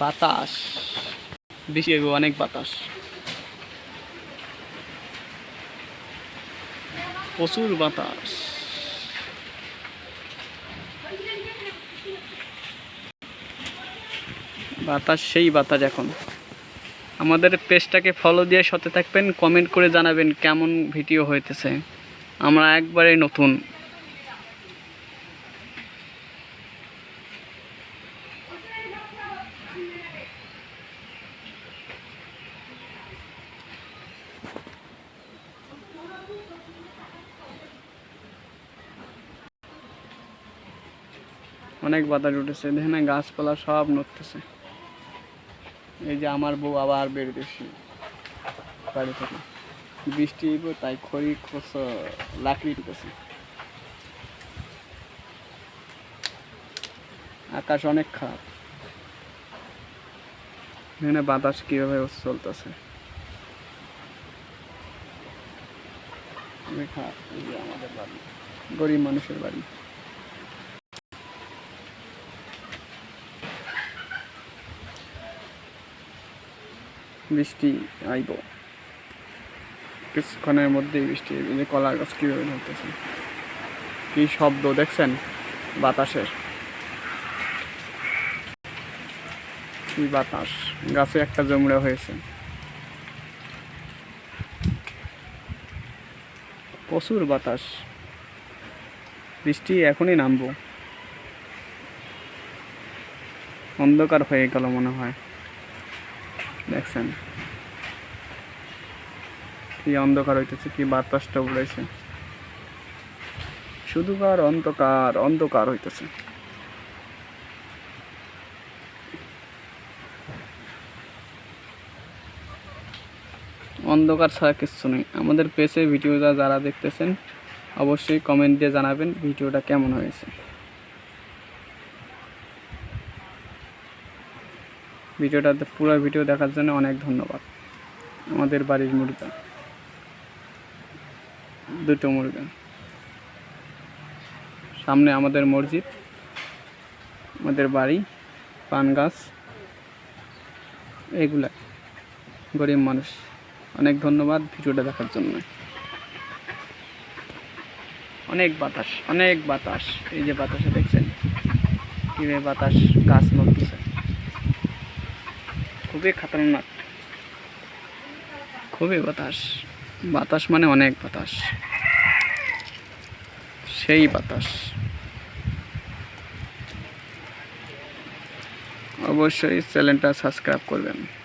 বাতাস। বেশি অনেক বাতাস। প্রচুর বাতাস। বাতাস, সেই বাতাস এখন। আমাদের পেজটাকে ফলো দিয়ে সাথে থাকবেন কমেন্ট করে জানাবেন কেমন ভিডিও হইতেছে। আমরা একবারে নতুন। অনেক বাতাস উঠেছে, দেখেন গাছপালা সব নড়তেছে। এই যে আমার বউ আবার বেরোতেছি বাড়ি থেকে। বৃষ্টি তাই খড়ি খোস লাকড়ি উঠেছে আকাশ অনেক খারাপ। এখানে বাতাস কীভাবে চলতেছে। আমাদের বাড়ি, গরিব মানুষের বাড়ি। বৃষ্টি আইব। কিছুক্ষণের মধ্যেই বৃষ্টি যে কলা গাছ কীভাবে ধরতেছে? কী শব্দ, দেখছেন? বাতাসের। কী বাতাস? গাছে একটা জমড়ে হয়েছে। প্রচুর বাতাস। বৃষ্টি এখনই নামবো। অন্ধকার হয়ে গেল মনে হয়। দেখছেন। কি অন্ধকার হইতেছে, কি বাতাসটা উড়াইছে। শুধু কার অন্ধকার অন্ধকার হইতেছে। অন্ধকার ছাড়া কিচ্ছু নেই। আমাদের পেজে ভিডিওটা যারা দেখতেছেন, অবশ্যই কমেন্ট দিয়ে জানাবেন ভিডিওটা কেমন হয়েছে। ভিডিওটা পুরো ভিডিও দেখার জন্য অনেক ধন্যবাদ। আমাদের বাড়ির মুরগা দুটো মুরগা। সামনে আমাদের মসজিদ, আমাদের বাড়ি, পান গাছ, এগুলা। গরিব মানুষ। অনেক ধন্যবাদ ভিডিওটা দেখার জন্য। অনেক বাতাস অনেক বাতাস। এই যে বাতাসে দেখছেন, কীভাবে বাতাস গাছ নড়তেছে খুবই খতরনাক। খুবই বাতাস। বাতাস মানে অনেক বাতাস। সেই বাতাস। অবশ্যই চ্যানেলটা সাবস্ক্রাইব করবেন।